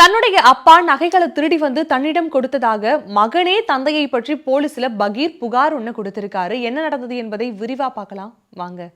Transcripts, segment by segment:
தன்னுடைய அப்பா நகைகளை திருடி வந்து தன்னிடம் கொடுத்ததாக மகனே தந்தையை பற்றி போலீஸ்ல பகீர் புகார் ஒண்ணு கொடுத்திருக்காரு. என்ன நடந்தது என்பதை விரிவா பார்க்கலாம். வாங்க.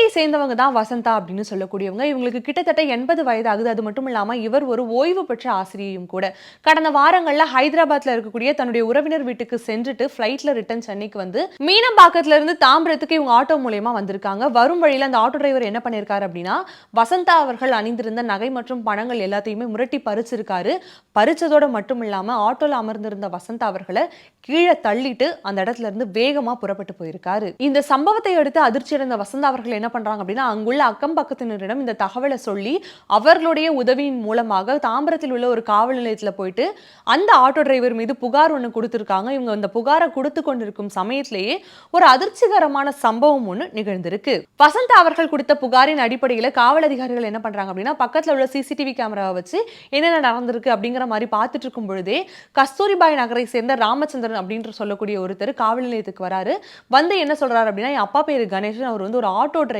திருச்சியை சேர்ந்தவங்க தான் வசந்தா அப்படின்னு சொல்லக்கூடியவங்க. இவங்களுக்கு கிட்டத்தட்ட எண்பது வயது ஆகுது அது மட்டும் இல்லாமல் இவர் ஒரு ஓய்வு பெற்ற ஆசிரியையும் கூட. கடந்த வாரங்கள்ல ஹைதராபாத்ல இருக்கக்கூடிய தன்னுடைய உறவினர் வீட்டுக்கு சென்றுட்டு ஃப்ளைட்டில் ரிட்டர்ன் சென்னைக்கு வந்து மீனம்பாக்கத்துல இருந்து தாம்பரத்துக்கு இவங்க ஆட்டோ மூலயமா வந்திருக்காங்க. வரும் வழியில அந்த ஆட்டோ டிரைவர் என்ன பண்ணியிருக்காரு அப்படின்னா வசந்தா அவர்கள் அணிந்திருந்த நகை மற்றும் பணங்கள் எல்லாத்தையுமே முரட்டி பறிச்சிருக்காரு. பறிச்சதோட மட்டும் இல்லாமல் ஆட்டோல அமர்ந்திருந்த வசந்தா அவர்களை கீழே தள்ளிட்டு அந்த இடத்துல இருந்து வேகமா புறப்பட்டு போயிருக்காரு. இந்த சம்பவத்தை அடுத்து அதிர்ச்சி அடைந்த வசந்தா அவர்கள் என்ன பண்றாங்க அப்படின்னா அங்குள்ள அக்கம் பக்கத்தினரிடம் இந்த தகவலை சொல்லி அவர்களுடைய உதவியின் மூலமாக தாம்பரத்தில் உள்ள ஒரு காவல் நிலையத்தில் போயிட்டு அந்த ஆட்டோ டிரைவர் மீது புகார் ஒன்று கொடுத்திருக்காங்க. இவங்க அந்த புகாரை கொடுத்து கொண்டிருக்கும் சமயத்திலேயே ஒரு அதிர்ச்சிகரமான சம்பவம் ஒன்று நிகழ்ந்திருக்கு. வசந்தா அவர்கள் கொடுத்த புகாரின் அடிப்படையில் காவல் அதிகாரிகள் என்ன பண்றாங்க அப்படின்னா பக்கத்துல உள்ள சிசிடிவி கேமராவை வச்சு என்னென்ன நடந்திருக்கு அப்படிங்கிற மாதிரி பார்த்துட்டு இருக்கும் பொழுதே கஸ்தூரிபாய் நகரை சேர்ந்த ராமச்சந்திரன் அப்படின்ற சொல்லக்கூடிய ஒருத்தர் காவல் நிலையத்துக்கு வராரு. வந்து என்ன சொல்றாரு அப்படின்னா என் அப்பா பேர் கணேசன் அவர் வந்து ஒரு ஆட்டோ டிரைவர்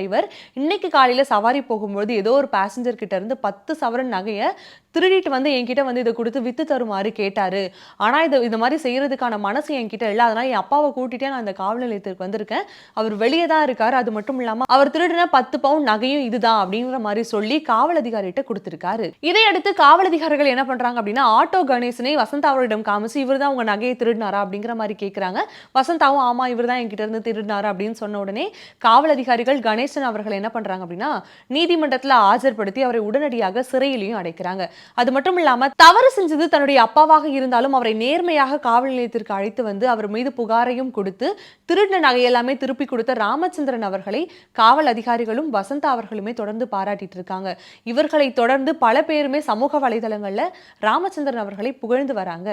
இன்னைக்கு காலையில் சவாரி போகும்போது ஏதோ ஒரு பேசஞ்சர் கிட்ட இருந்து பத்து சவரன் நகையை திருடிட்டு வந்து என்கிட்ட வந்து இதை கொடுத்து வித்து தருமாறு கேட்டாரு. ஆனா இது இந்த மாதிரி செய்யறதுக்கான மனசு என்கிட்ட இல்லை. அதனால என் அப்பாவை கூட்டிட்டே நான் அந்த காவல் நிலையத்திற்கு வந்திருக்கேன். அவர் வெளியே தான் இருக்காரு. அது மட்டும் இல்லாமல் அவர் திருடின பத்து பவுன் நகையும் இதுதான் அப்படிங்கிற மாதிரி சொல்லி காவல் அதிகாரிகிட்ட கொடுத்துருக்காரு. இதையடுத்து காவல் அதிகாரிகள் என்ன பண்றாங்க அப்படின்னா ஆட்டோ கணேசனை வசந்தா அவரிடம் காமிச்சு இவர் தான் உங்க நகையை திருடினாரா அப்படிங்கிற மாதிரி கேட்குறாங்க வசந்தாவும் ஆமா இவர் தான் என்கிட்ட இருந்து திருடினாரா அப்படின்னு சொன்ன உடனே காவல் அதிகாரிகள் கணேஷ் கணேசன் அவர்கள் என்ன பண்றாங்க அப்படின்னா நீதிமன்றத்தில் ஆஜர்படுத்தி அவரை உடனடியாக சிறையிலையும் அடைக்கிறாங்க. அது மட்டும் இல்லாம தவறு செஞ்சது தன்னுடைய அப்பாவாக இருந்தாலும் அவரை நேர்மையாக காவல் நிலையத்திற்கு அழைத்து வந்து அவர் மீது புகாரையும் கொடுத்து திருடின நகை எல்லாமே திருப்பி கொடுத்த ராமச்சந்திரன் அவர்களை காவல் அதிகாரிகளும் வசந்தா அவர்களுமே தொடர்ந்து பாராட்டிட்டு இருக்காங்க. இவர்களை தொடர்ந்து பல பேருமே சமூக வலைதளங்கள்ல ராமச்சந்திரன் அவர்களை புகழ்ந்து வராங்க.